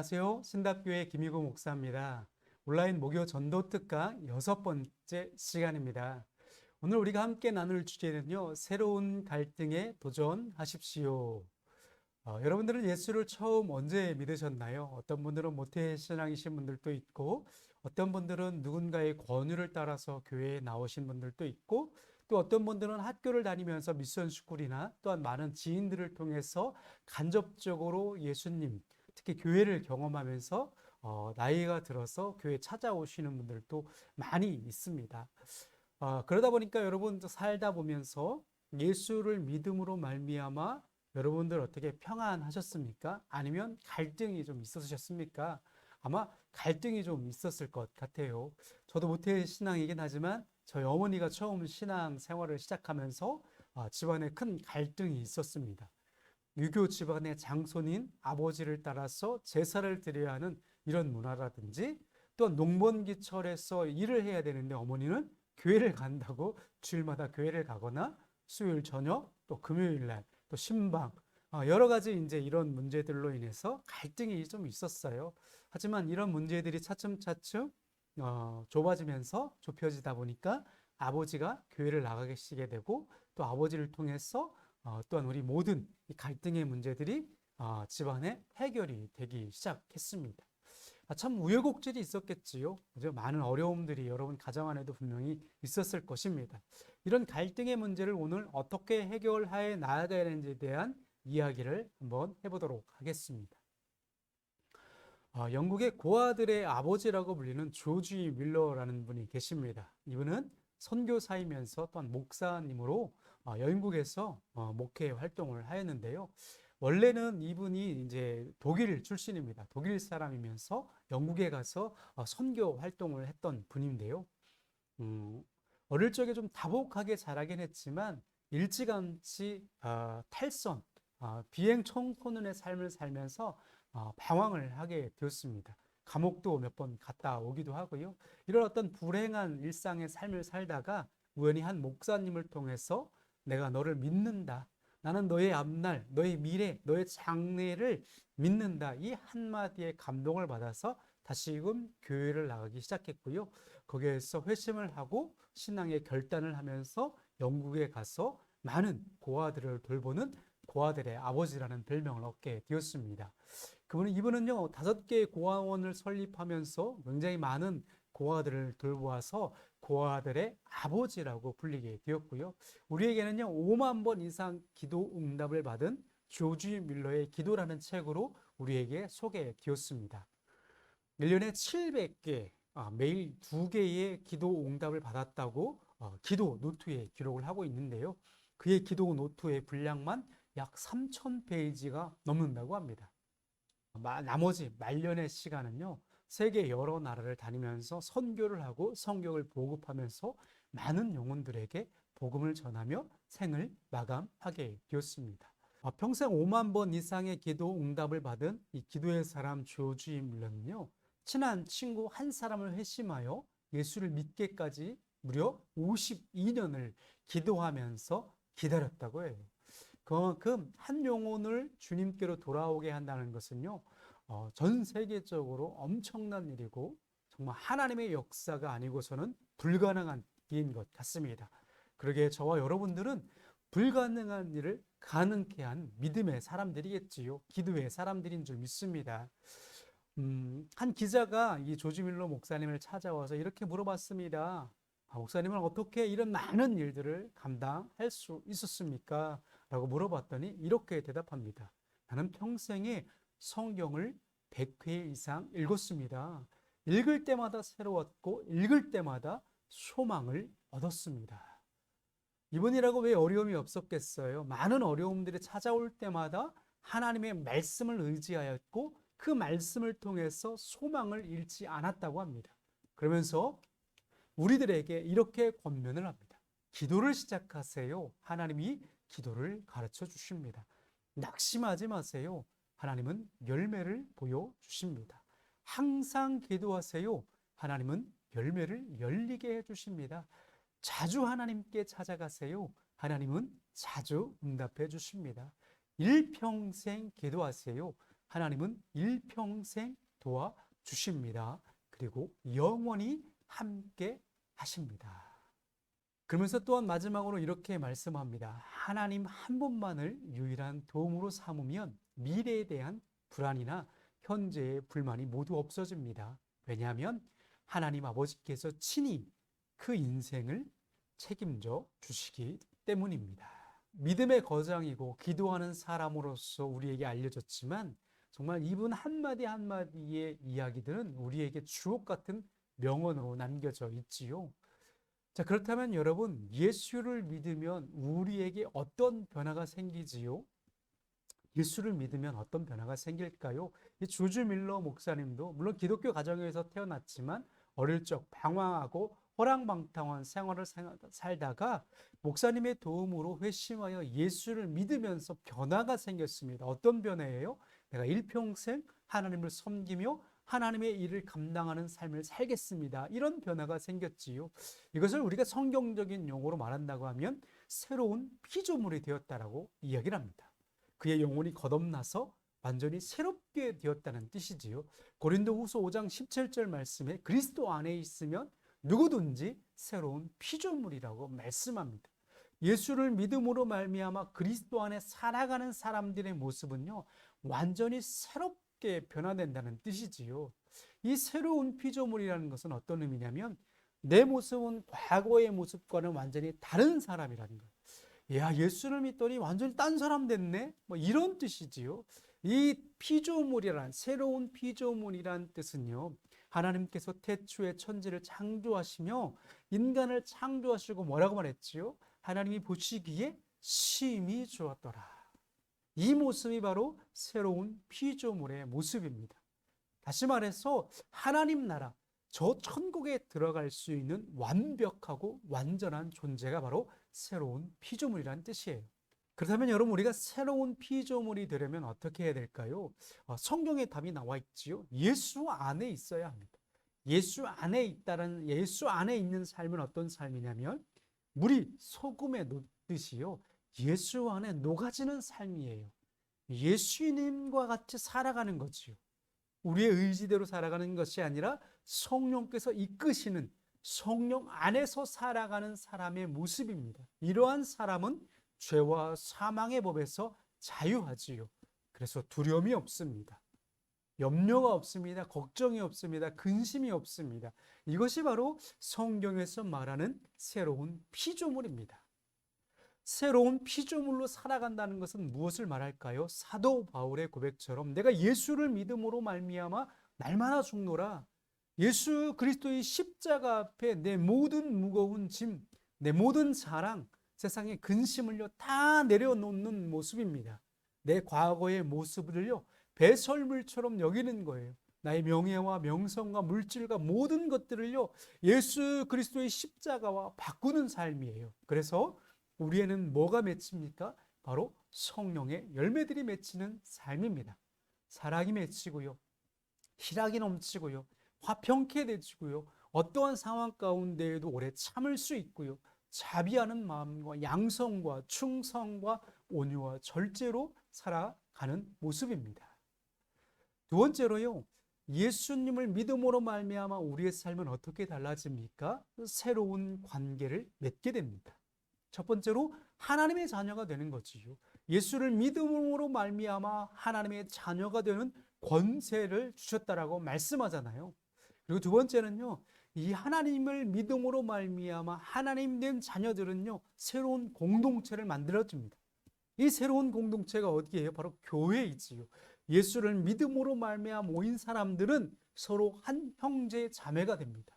안녕하세요. 신답교회 김희구 목사입니다. 온라인 목요 전도 특강 여섯 번째 시간입니다. 오늘 우리가 함께 나눌 주제는요, 새로운 갈등에 도전하십시오. 어, 여러분들은 예수를 처음 언제 믿으셨나요? 어떤 분들은 모태 신앙이신 분들도 있고, 어떤 분들은 누군가의 권유를 따라서 교회에 나오신 분들도 있고, 또 어떤 분들은 학교를 다니면서 미션 스쿨이나 또한 많은 지인들을 통해서 간접적으로 예수님, 특히 교회를 경험하면서 어, 나이가 들어서 교회 찾아오시는 분들도 많이 있습니다. 어, 그러다 보니까 여러분 살다 보면서 예수를 믿음으로 말미암아 여러분들 어떻게 평안하셨습니까? 아니면 갈등이 좀 있으셨습니까? 아마 갈등이 좀 있었을 것 같아요. 저도 모태 신앙이긴 하지만 저희 어머니가 처음 신앙 생활을 시작하면서 아, 집안에 큰 갈등이 있었습니다. 유교 집안의 장손인 아버지를 따라서 제사를 드려야 하는 이런 문화라든지 또 농번기철에서 일을 해야 되는데 어머니는 교회를 간다고 주일마다 교회를 가거나 수요일 저녁 또 금요일 날 또 신방 어, 여러 가지 이제 이런 문제들로 인해서 갈등이 좀 있었어요. 하지만 이런 문제들이 차츰차츰 어, 좁아지면서 좁혀지다 보니까 아버지가 교회를 나가시게 되고 또 아버지를 통해서 어, 또한 우리 모든 이 갈등의 문제들이 어, 집안에 해결이 되기 시작했습니다. 아, 참 우여곡절이 있었겠지요. 그죠? 많은 어려움들이 여러분 가정 안에도 분명히 있었을 것입니다. 이런 갈등의 문제를 오늘 어떻게 해결해 나가야 되는지에 대한 이야기를 한번 해보도록 하겠습니다. 어, 영국의 고아들의 아버지라고 불리는 조지 밀러라는 분이 계십니다. 이분은 선교사이면서 또한 목사님으로 어, 영국에서 어, 목회 활동을 하였는데요. 원래는 이분이 이제 독일 출신입니다. 독일 사람이면서 영국에 가서 어, 선교 활동을 했던 분인데요. 음, 어릴 적에 좀 다복하게 자라긴 했지만 일찌감치 어, 탈선, 어, 비행 청소년의 삶을 살면서 어, 방황을 하게 되었습니다. 감옥도 몇 번 갔다 오기도 하고요. 이런 어떤 불행한 일상의 삶을 살다가 우연히 한 목사님을 통해서 내가 너를 믿는다. 나는 너의 앞날, 너의 미래, 너의 장래를 믿는다. 이 한마디에 감동을 받아서 다시금 교회를 나가기 시작했고요. 거기에서 회심을 하고 신앙의 결단을 하면서 영국에 가서 많은 고아들을 돌보는 고아들의 아버지라는 별명을 얻게 되었습니다. 그분은 이분은요 다섯 개의 고아원을 설립하면서 굉장히 많은 고아들을 돌보아서 고아들의 아버지라고 불리게 되었고요. 우리에게는요 5만 번 이상 기도 응답을 받은 조지 밀러의 기도라는 책으로 우리에게 소개되었습니다. 1년에 700개, 아, 매일 2개의 기도 응답을 받았다고 어, 기도 노트에 기록을 하고 있는데요. 그의 기도 노트의 분량만 약 3,000페이지가 넘는다고 합니다. 나머지 말년의 시간은요, 세계 여러 나라를 다니면서 선교를 하고 성경을 보급하면서 많은 영혼들에게 복음을 전하며 생을 마감하게 되었습니다. 아, 평생 5만 번 이상의 기도 응답을 받은 이 기도의 사람 조지 밀런은요, 친한 친구 한 사람을 회심하여 예수를 믿게까지 무려 52년을 기도하면서 기다렸다고 해요. 그만큼 한 영혼을 주님께로 돌아오게 한다는 것은요, 어, 전 세계적으로 엄청난 일이고 정말 하나님의 역사가 아니고서는 불가능한 일인 것 같습니다. 그러게 저와 여러분들은 불가능한 일을 가능케 한 믿음의 사람들이겠지요. 기도의 사람들인 줄 믿습니다. 음, 한 기자가 이 조지밀러 목사님을 찾아와서 이렇게 물어봤습니다. 아, 목사님은 어떻게 이런 많은 일들을 감당할 수 있었습니까? 라고 물어봤더니 이렇게 대답합니다. 나는 평생에 성경을 100회 이상 읽었습니다. 읽을 때마다 새로웠고 읽을 때마다 소망을 얻었습니다. 이분이라고 왜 어려움이 없었겠어요? 많은 어려움들이 찾아올 때마다 하나님의 말씀을 의지하였고 그 말씀을 통해서 소망을 잃지 않았다고 합니다. 그러면서 우리들에게 이렇게 권면을 합니다. 기도를 시작하세요. 하나님이 기도를 가르쳐 주십니다. 낙심하지 마세요. 하나님은 열매를 보여주십니다. 항상 기도하세요. 하나님은 열매를 열리게 해주십니다. 자주 하나님께 찾아가세요. 하나님은 자주 응답해 주십니다. 일평생 기도하세요. 하나님은 일평생 도와 주십니다. 그리고 영원히 함께 하십니다. 그러면서 또한 마지막으로 이렇게 말씀합니다. 하나님 한 분만을 유일한 도움으로 삼으면 미래에 대한 불안이나 현재의 불만이 모두 없어집니다. 왜냐하면 하나님 아버지께서 친히 그 인생을 책임져 주시기 때문입니다. 믿음의 거장이고 기도하는 사람으로서 우리에게 알려졌지만 정말 이분 한마디 한마디의 이야기들은 우리에게 주옥 같은 명언으로 남겨져 있지요. 자, 그렇다면 여러분, 예수를 믿으면 우리에게 어떤 변화가 생기지요? 예수를 믿으면 어떤 변화가 생길까요? 이 조지 밀러 목사님도 물론 기독교 가정에서 태어났지만 어릴 적 방황하고 호랑방탕한 생활을 살다가 목사님의 도움으로 회심하여 예수를 믿으면서 변화가 생겼습니다. 어떤 변화예요? 내가 일평생 하나님을 섬기며 하나님의 일을 감당하는 삶을 살겠습니다. 이런 변화가 생겼지요. 이것을 우리가 성경적인 용어로 말한다고 하면 새로운 피조물이 되었다라고 이야기를 합니다. 그의 영혼이 거듭나서 완전히 새롭게 되었다는 뜻이지요. 고린도후서 5장 17절 말씀에 그리스도 안에 있으면 누구든지 새로운 피조물이라고 말씀합니다. 예수를 믿음으로 말미암아 그리스도 안에 살아가는 사람들의 모습은요. 완전히 새롭 새롭게 변화된다는 뜻이지요. 이 새로운 피조물이라는 것은 어떤 의미냐면 내 모습은 과거의 모습과는 완전히 다른 사람이라는 거예요. 야, 예수를 믿더니 완전히 딴 사람 됐네? 뭐 이런 뜻이지요. 이 피조물이란, 새로운 피조물이란 뜻은요. 하나님께서 태초에 천지를 창조하시며 인간을 창조하시고 뭐라고 말했지요? 하나님이 보시기에 심히 좋았더라. 이 모습이 바로 새로운 피조물의 모습입니다. 다시 말해서 하나님 나라, 저 천국에 들어갈 수 있는 완벽하고 완전한 존재가 바로 새로운 피조물이라는 뜻이에요. 그렇다면 여러분 우리가 새로운 피조물이 되려면 어떻게 해야 될까요? 어, 성경에 답이 나와 있지요. 예수 안에 있어야 합니다. 예수 안에 있다는 예수 안에 있는 삶은 어떤 삶이냐면 물이 소금에 녹듯이요. 예수 안에 녹아지는 삶이에요. 예수님과 같이 살아가는 거지요. 우리의 의지대로 살아가는 것이 아니라 성령께서 이끄시는 성령 안에서 살아가는 사람의 모습입니다. 이러한 사람은 죄와 사망의 법에서 자유하지요. 그래서 두려움이 없습니다. 염려가 없습니다. 걱정이 없습니다. 근심이 없습니다. 이것이 바로 성경에서 말하는 새로운 피조물입니다. 새로운 피조물로 살아간다는 것은 무엇을 말할까요? 사도 바울의 고백처럼 내가 예수를 믿음으로 말미암아 날마다 죽노라. 예수 그리스도의 십자가 앞에 내 모든 무거운 짐, 내 모든 자랑, 세상의 근심을요 다 내려놓는 모습입니다. 내 과거의 모습을요 배설물처럼 여기는 거예요. 나의 명예와 명성과 물질과 모든 것들을요 예수 그리스도의 십자가와 바꾸는 삶이에요. 그래서 우리에는 뭐가 맺힙니까? 바로 성령의 열매들이 맺히는 삶입니다. 사랑이 맺히고요. 희락이 넘치고요. 화평케 되지고요. 어떠한 상황 가운데에도 오래 참을 수 있고요. 자비하는 마음과 양성과 충성과 온유와 절제로 살아가는 모습입니다. 두 번째로요. 예수님을 믿음으로 말미암아 우리의 삶은 어떻게 달라집니까? 새로운 관계를 맺게 됩니다. 첫 번째로 하나님의 자녀가 되는 거지요. 예수를 믿음으로 말미암아 하나님의 자녀가 되는 권세를 주셨다라고 말씀하잖아요. 그리고 두 번째는요. 이 하나님을 믿음으로 말미암아 하나님 된 자녀들은요. 새로운 공동체를 만들어줍니다. 이 새로운 공동체가 어디예요? 바로 교회이지요. 예수를 믿음으로 말미암아 모인 사람들은 서로 한 형제 자매가 됩니다.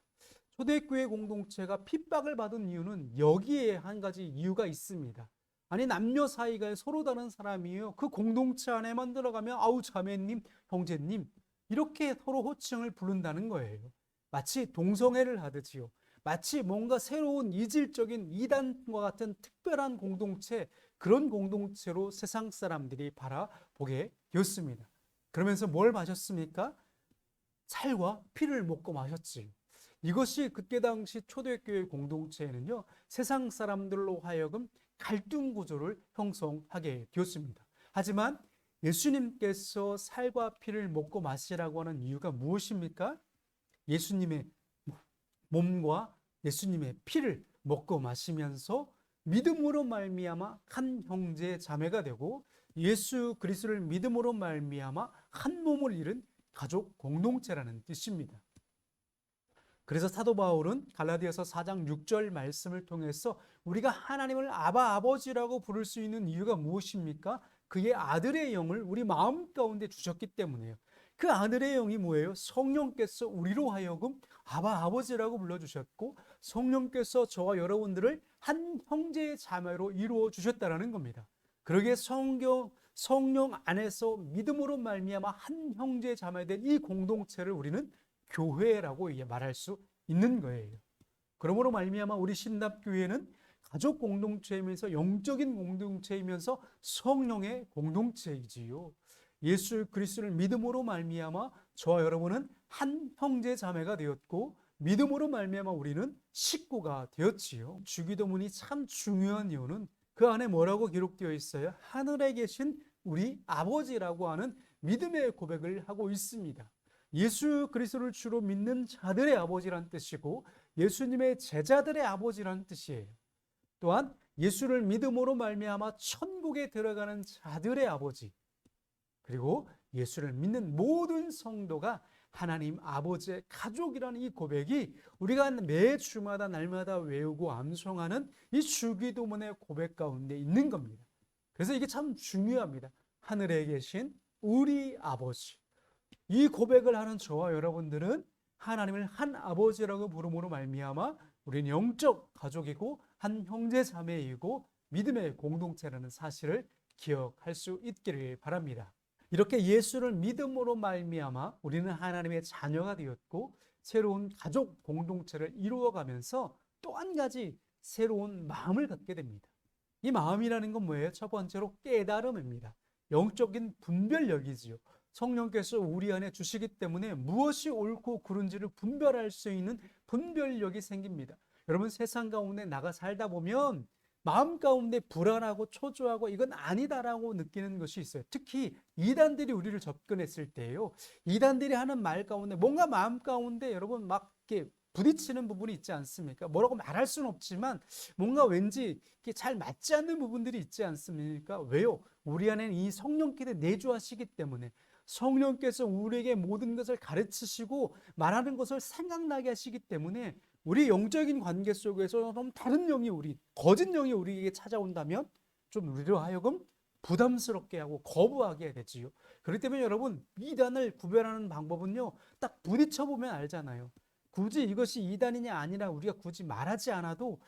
초대교회 공동체가 핍박을 받은 이유는 여기에 한 가지 이유가 있습니다. 아니 남녀 사이가 서로 다른 사람이에요. 그 공동체 안에만 들어가면 아우 자매님, 형제님 이렇게 서로 호칭을 부른다는 거예요. 마치 동성애를 하듯이요. 마치 뭔가 새로운 이질적인 이단과 같은 특별한 공동체 그런 공동체로 세상 사람들이 바라보게 되었습니다. 그러면서 뭘 마셨습니까? 살과 피를 먹고 마셨지요. 이것이 그때 당시 초대교회 공동체에는요, 세상 사람들로 하여금 갈등 구조를 형성하게 되었습니다. 하지만 예수님께서 살과 피를 먹고 마시라고 하는 이유가 무엇입니까? 예수님의 몸과 예수님의 피를 먹고 마시면서 믿음으로 말미암아 한 형제 자매가 되고 예수 그리스도를 믿음으로 말미암아 한 몸을 이룬 가족 공동체라는 뜻입니다. 그래서 사도 바울은 갈라디아서 4장 6절 말씀을 통해서 우리가 하나님을 아바 아버지라고 부를 수 있는 이유가 무엇입니까? 그의 아들의 영을 우리 마음 가운데 주셨기 때문에요. 그 아들의 영이 뭐예요? 성령께서 우리로 하여금 아바 아버지라고 불러주셨고 성령께서 저와 여러분들을 한 형제의 자매로 이루어 주셨다라는 겁니다. 그러기에 성경 성령 안에서 믿음으로 말미암아 한 형제 자매된 이 공동체를 우리는 교회라고 말할 수 있는 거예요. 그러므로 말미암아 우리 신답교회는 가족 공동체이면서 영적인 공동체이면서 성령의 공동체이지요. 예수 그리스도를 믿음으로 말미암아 저와 여러분은 한 형제 자매가 되었고 믿음으로 말미암아 우리는 식구가 되었지요. 주기도문이 참 중요한 이유는 그 안에 뭐라고 기록되어 있어요? 하늘에 계신 우리 아버지라고 하는 믿음의 고백을 하고 있습니다. 예수 그리스도를 주로 믿는 자들의 아버지란 뜻이고 예수님의 제자들의 아버지란 뜻이에요. 또한 예수를 믿음으로 말미암아 천국에 들어가는 자들의 아버지 그리고 예수를 믿는 모든 성도가 하나님 아버지의 가족이라는 이 고백이 우리가 매 주마다 날마다 외우고 암송하는 이 주기도문의 고백 가운데 있는 겁니다. 그래서 이게 참 중요합니다. 하늘에 계신 우리 아버지. 이 고백을 하는 저와 여러분들은 하나님을 한 아버지라고 부름으로 말미암아 우리는 영적 가족이고 한 형제 자매이고 믿음의 공동체라는 사실을 기억할 수 있기를 바랍니다. 이렇게 예수를 믿음으로 말미암아 우리는 하나님의 자녀가 되었고 새로운 가족 공동체를 이루어가면서 또 한 가지 새로운 마음을 갖게 됩니다. 이 마음이라는 건 뭐예요? 첫 번째로 깨달음입니다. 영적인 분별력이지요. 성령께서 우리 안에 주시기 때문에 무엇이 옳고 그른지를 분별할 수 있는 분별력이 생깁니다. 여러분 세상 가운데 나가 살다 보면 마음 가운데 불안하고 초조하고 이건 아니다라고 느끼는 것이 있어요. 특히 이단들이 우리를 접근했을 때요. 이단들이 하는 말 가운데 뭔가 마음 가운데 여러분 막 이렇게 부딪히는 부분이 있지 않습니까? 뭐라고 말할 수는 없지만 뭔가 왠지 잘 맞지 않는 부분들이 있지 않습니까? 왜요? 우리 안에는 이 성령께서 내주하시기 때문에 성령께서 우리에게 모든 것을 가르치시고 말하는 것을 생각나게 하시기 때문에 우리 영적인 관계 속에서 좀 다른 영이 우리 거짓 영이 우리에게 찾아온다면 좀 우리로 하여금 부담스럽게 하고 거부하게 되지요. 그렇기 때문에 여러분 이단을 구별하는 방법은요. 딱 부딪혀 보면 알잖아요. 굳이 이것이 이단이냐 아니라 우리가 굳이 말하지 않아도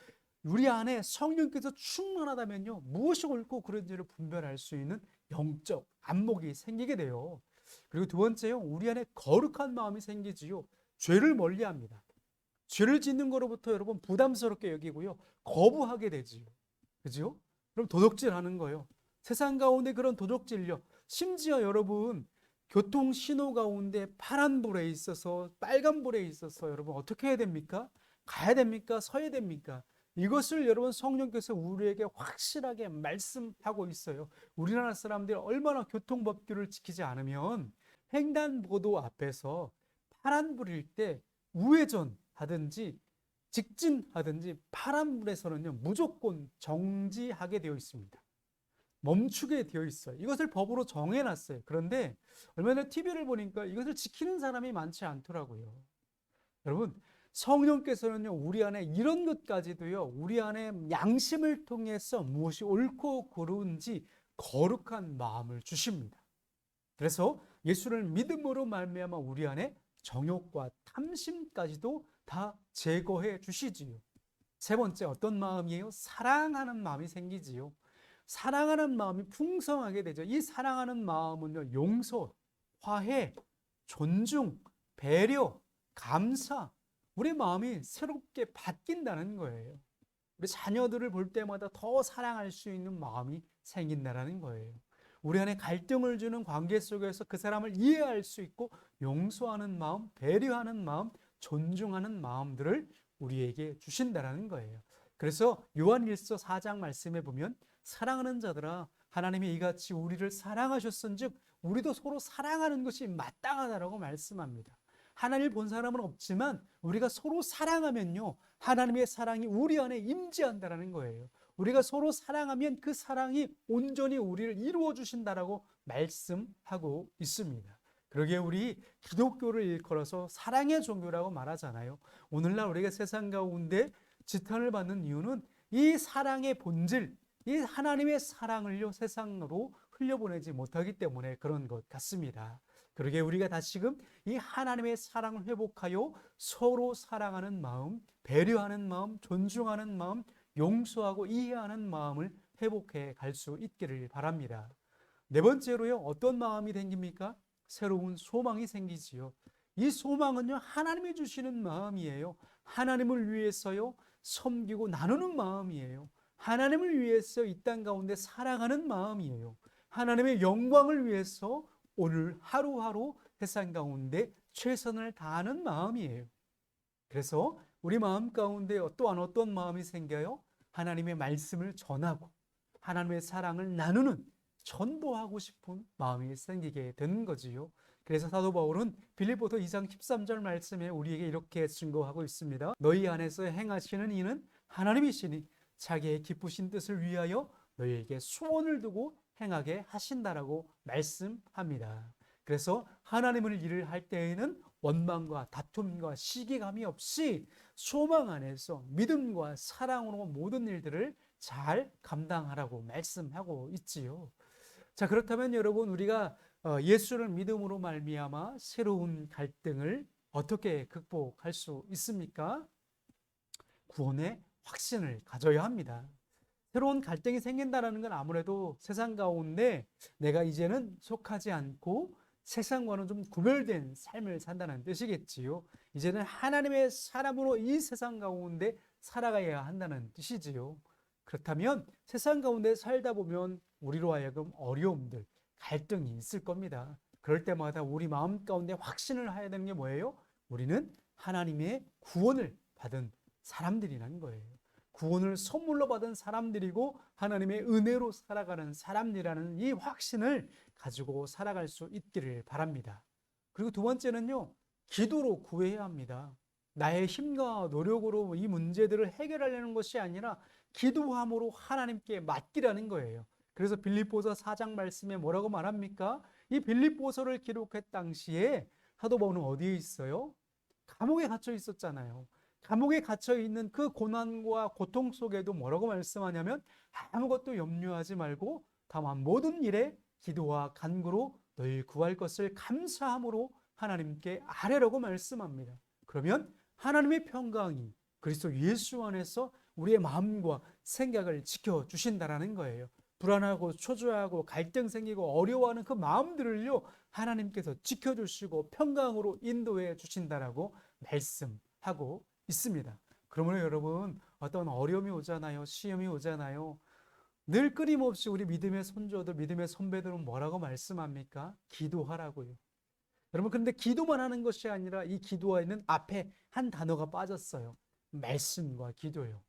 우리 안에 성령께서 충만하다면요. 무엇이 옳고 그른지를 분별할 수 있는 영적 안목이 생기게 돼요. 그리고 두 번째요. 우리 안에 거룩한 마음이 생기지요. 죄를 멀리합니다. 죄를 짓는 거로부터 여러분 부담스럽게 여기고요. 거부하게 되지요. 그죠? 그럼 도둑질 하는 거예요. 세상 가운데 그런 도둑질요. 심지어 여러분 교통 신호 가운데 파란 불에 있어서 빨간 불에 있어서 여러분 어떻게 해야 됩니까? 가야 됩니까? 서야 됩니까? 이것을 여러분 성령께서 우리에게 확실하게 말씀하고 있어요. 우리나라 사람들이 얼마나 교통법규를 지키지 않으면 횡단보도 앞에서 파란 불일 때 우회전 하든지 직진하든지 파란불에서는요 무조건 정지하게 되어 있습니다. 멈추게 되어 있어요. 이것을 법으로 정해놨어요. 그런데 얼마 전에 TV를 보니까 이것을 지키는 사람이 많지 않더라고요. 여러분 성령께서는요 우리 안에 이런 것까지도요 우리 안에 양심을 통해서 무엇이 옳고 그른지 거룩한 마음을 주십니다. 그래서 예수를 믿음으로 말미암아 우리 안에 정욕과 탐심까지도 다 제거해 주시지요. 세 번째 어떤 마음이에요? 사랑하는 마음이 생기지요. 사랑하는 마음이 풍성하게 되죠. 이 사랑하는 마음은요, 용서, 화해, 존중, 배려, 감사, 우리 마음이 새롭게 바뀐다는 거예요. 우리 자녀들을 볼 때마다 더 사랑할 수 있는 마음이 생긴다는 거예요. 우리 안에 갈등을 주는 관계 속에서 그 사람을 이해할 수 있고 용서하는 마음, 배려하는 마음, 존중하는 마음들을 우리에게 주신다라는 거예요. 그래서 요한일서 4장 말씀에 보면 사랑하는 자들아 하나님이 이같이 우리를 사랑하셨은즉 우리도 서로 사랑하는 것이 마땅하다라고 말씀합니다. 하나님을 본 사람은 없지만 우리가 서로 사랑하면요. 하나님의 사랑이 우리 안에 임재한다라는 거예요. 우리가 서로 사랑하면 그 사랑이 온전히 우리를 이루어 주신다라고 말씀하고 있습니다. 그러기에 우리 기독교를 일컬어서 사랑의 종교라고 말하잖아요. 오늘날 우리가 세상 가운데 지탄을 받는 이유는 이 사랑의 본질, 이 하나님의 사랑을요 세상으로 흘려보내지 못하기 때문에 그런 것 같습니다. 그러게 우리가 다시금 이 하나님의 사랑을 회복하여 서로 사랑하는 마음, 배려하는 마음, 존중하는 마음, 용서하고 이해하는 마음을 회복해 갈 수 있기를 바랍니다. 네 번째로요, 어떤 마음이 생깁니까? 새로운 소망이 생기지요. 이 소망은요, 하나님이 주시는 마음이에요. 하나님을 위해서요, 섬기고 나누는 마음이에요. 하나님을 위해서 이 땅 가운데 살아가는 마음이에요. 하나님의 영광을 위해서 오늘 하루하루 세상 가운데 최선을 다하는 마음이에요. 그래서 우리 마음 가운데 또한 어떤 마음이 생겨요? 하나님의 말씀을 전하고 하나님의 사랑을 나누는 전도하고 싶은 마음이 생기게 되는 거지요. 그래서 사도 바울은 빌립보서 2장 13절 말씀에 우리에게 이렇게 증거하고 있습니다. 너희 안에서 행하시는 이는 하나님이시니 자기의 기쁘신 뜻을 위하여 너희에게 소원을 두고 행하게 하신다라고 말씀합니다. 그래서 하나님을 일을 할 때에는 원망과 다툼과 시기감이 없이 소망 안에서 믿음과 사랑으로 모든 일들을 잘 감당하라고 말씀하고 있지요. 자, 그렇다면 여러분 우리가 어, 예수를 믿음으로 말미암아 새로운 갈등을 어떻게 극복할 수 있습니까? 구원의 확신을 가져야 합니다. 새로운 갈등이 생긴다는 건 아무래도 세상 가운데 내가 이제는 속하지 않고 세상과는 좀 구별된 삶을 산다는 뜻이겠지요. 이제는 하나님의 사람으로 이 세상 가운데 살아가야 한다는 뜻이지요. 그렇다면 세상 가운데 살다 보면 우리로 하여금 어려움들, 갈등이 있을 겁니다. 그럴 때마다 우리 마음 가운데 확신을 해야 되는 게 뭐예요? 우리는 하나님의 구원을 받은 사람들이라는 거예요. 구원을 선물로 받은 사람들이고 하나님의 은혜로 살아가는 사람이라는 이 확신을 가지고 살아갈 수 있기를 바랍니다. 그리고 두 번째는요, 기도로 구해야 합니다. 나의 힘과 노력으로 이 문제들을 해결하려는 것이 아니라 기도함으로 하나님께 맡기라는 거예요. 그래서 빌립보서 4장 말씀에 뭐라고 말합니까? 이 빌립보서를 기록했 당시에 사도 바울은 어디에 있어요? 감옥에 갇혀 있었잖아요. 감옥에 갇혀 있는 그 고난과 고통 속에도 뭐라고 말씀하냐면 아무것도 염려하지 말고 다만 모든 일에 기도와 간구로 너희 구할 것을 감사함으로 하나님께 아뢰라고 말씀합니다. 그러면 하나님의 평강이 그리스도 예수 안에서 우리의 마음과 생각을 지켜 주신다라는 거예요. 불안하고 초조하고 갈등 생기고 어려워하는 그 마음들을요 하나님께서 지켜주시고 평강으로 인도해 주신다라고 말씀하고 있습니다. 그러므로 여러분 어떤 어려움이 오잖아요. 시험이 오잖아요. 늘 끊임없이 우리 믿음의 손주들, 믿음의 선배들은 뭐라고 말씀합니까? 기도하라고요. 여러분 그런데 기도만 하는 것이 아니라 이 기도에는 앞에 한 단어가 빠졌어요. 말씀과 기도요.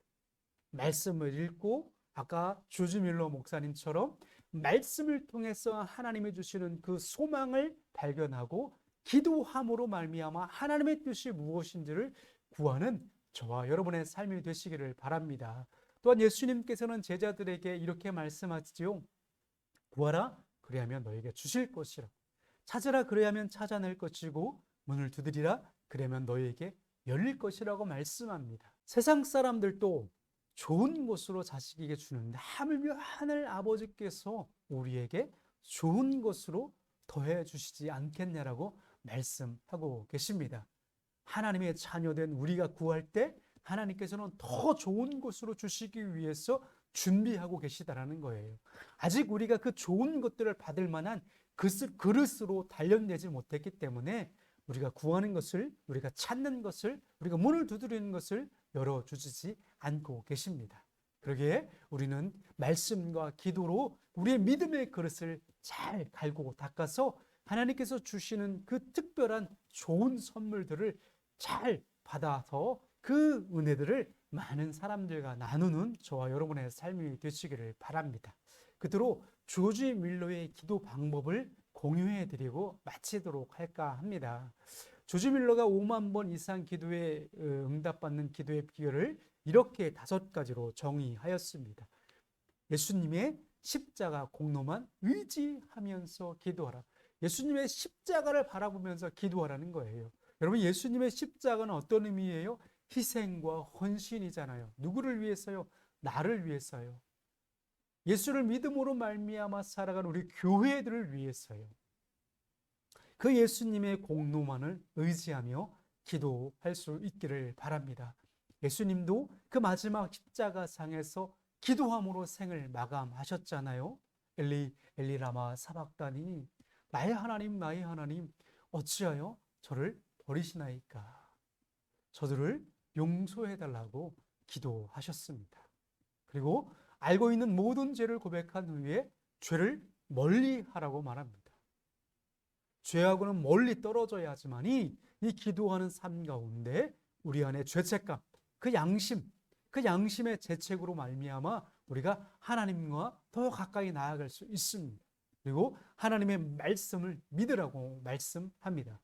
말씀을 읽고 아까 조주밀러 목사님처럼 말씀을 통해서 하나님이 주시는 그 소망을 발견하고 기도함으로 말미암아 하나님의 뜻이 무엇인지를 구하는 저와 여러분의 삶이 되시기를 바랍니다. 또한 예수님께서는 제자들에게 이렇게 말씀하시지요. 구하라 그리하면 너에게 주실 것이라. 찾으라 그리하면 찾아낼 것이고 문을 두드리라 그러면 너에게 열릴 것이라고 말씀합니다. 세상 사람들도 좋은 것으로 자식에게 주는데 하물며 하늘 아버지께서 우리에게 좋은 것으로 더해 주시지 않겠냐라고 말씀하고 계십니다. 하나님의 자녀된 우리가 구할 때 하나님께서는 더 좋은 것으로 주시기 위해서 준비하고 계시다라는 거예요. 아직 우리가 그 좋은 것들을 받을 만한 그릇으로 단련되지 못했기 때문에 우리가 구하는 것을, 우리가 찾는 것을, 우리가 문을 두드리는 것을 열어주지 않고 계십니다. 그러기에 우리는 말씀과 기도로 우리의 믿음의 그릇을 잘 갈고 닦아서 하나님께서 주시는 그 특별한 좋은 선물들을 잘 받아서 그 은혜들을 많은 사람들과 나누는 저와 여러분의 삶이 되시기를 바랍니다. 그대로 조지 밀러의 기도 방법을 공유해 드리고 마치도록 할까 합니다. 조지 밀러가 5만 번 이상 기도에 어, 응답받는 기도의 비결을 이렇게 다섯 가지로 정의하였습니다. 예수님의 십자가 공로만 의지하면서 기도하라. 예수님의 십자가를 바라보면서 기도하라는 거예요. 여러분 예수님의 십자가는 어떤 의미예요? 희생과 헌신이잖아요. 누구를 위해서요? 나를 위해서요. 예수를 믿음으로 말미암아 살아가는 우리 교회들을 위해서요. 그 예수님의 공로만을 의지하며 기도할 수 있기를 바랍니다. 예수님도 그 마지막 십자가상에서 기도함으로 생을 마감하셨잖아요. 엘리 엘리 라마 사박다니 나의 하나님 나의 하나님 어찌하여 저를 버리시나이까 저들을 용서해 달라고 기도하셨습니다. 그리고 알고 있는 모든 죄를 고백한 후에 죄를 멀리 하라고 말합니다. 죄하고는 멀리 떨어져야 하지만이 이 기도하는 삶 가운데 우리 안에 죄책감, 그 양심, 그 양심의 재책으로 말미암아 우리가 하나님과 더 가까이 나아갈 수 있습니다. 그리고 하나님의 말씀을 믿으라고 말씀합니다.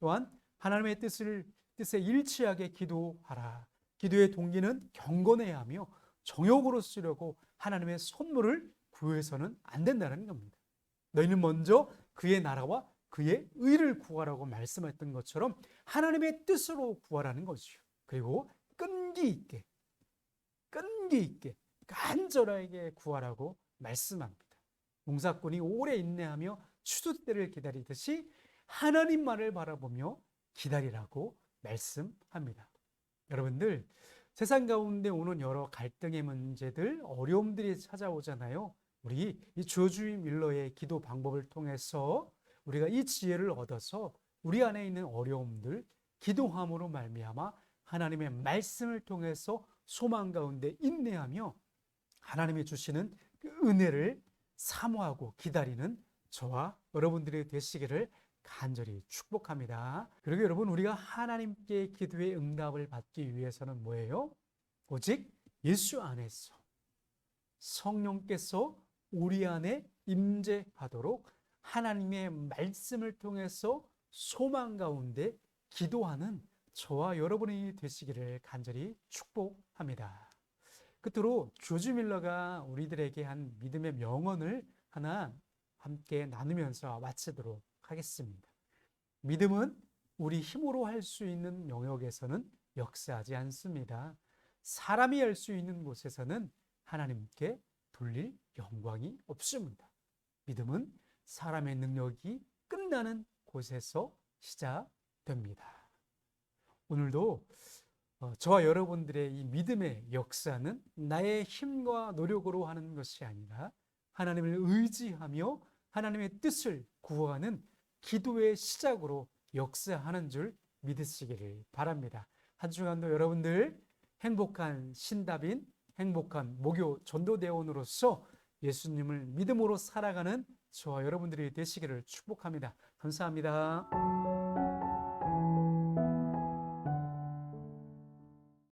또한 하나님의 뜻을 뜻에 일치하게 기도하라. 기도의 동기는 경건해야 하며 정욕으로 쓰려고 하나님의 선물을 구해서는 안 된다는 겁니다. 너희는 먼저 그의 나라와 그의 의를 구하라고 말씀했던 것처럼 하나님의 뜻으로 구하라는 것이요. 그리고 끈기 있게, 끈기 있게, 간절하게 구하라고 말씀합니다. 농사꾼이 오래 인내하며 추수 때를 기다리듯이 하나님만을 바라보며 기다리라고 말씀합니다. 여러분들, 세상 가운데 오는 여러 갈등의 문제들, 어려움들이 찾아오잖아요. 우리 이 조주의 밀러의 기도 방법을 통해서 우리가 이 지혜를 얻어서 우리 안에 있는 어려움들 기도함으로 말미암아 하나님의 말씀을 통해서 소망 가운데 인내하며 하나님이 주시는 그 은혜를 사모하고 기다리는 저와 여러분들이 되시기를 간절히 축복합니다. 그리고 여러분 우리가 하나님께 기도의 응답을 받기 위해서는 뭐예요? 오직 예수 안에서 성령께서 우리 안에 임재하도록 하나님의 말씀을 통해서 소망 가운데 기도하는 저와 여러분이 되시기를 간절히 축복합니다. 끝으로 조지 밀러가 우리들에게 한 믿음의 명언을 하나 함께 나누면서 마치도록 하겠습니다. 믿음은 우리 힘으로 할 수 있는 영역에서는 역사하지 않습니다. 사람이 할 수 있는 곳에서는 하나님께 돌릴 영광이 없습니다. 믿음은 사람의 능력이 끝나는 곳에서 시작됩니다. 오늘도 어, 저와 여러분들의 이 믿음의 역사는 나의 힘과 노력으로 하는 것이 아니라 하나님을 의지하며 하나님의 뜻을 구하는 기도의 시작으로 역사하는 줄 믿으시기를 바랍니다. 한 주간도 여러분들 행복한 신답인 행복한 목요 전도대원으로서 예수님을 믿음으로 살아가는 저와 여러분들이 되시기를 축복합니다. 감사합니다.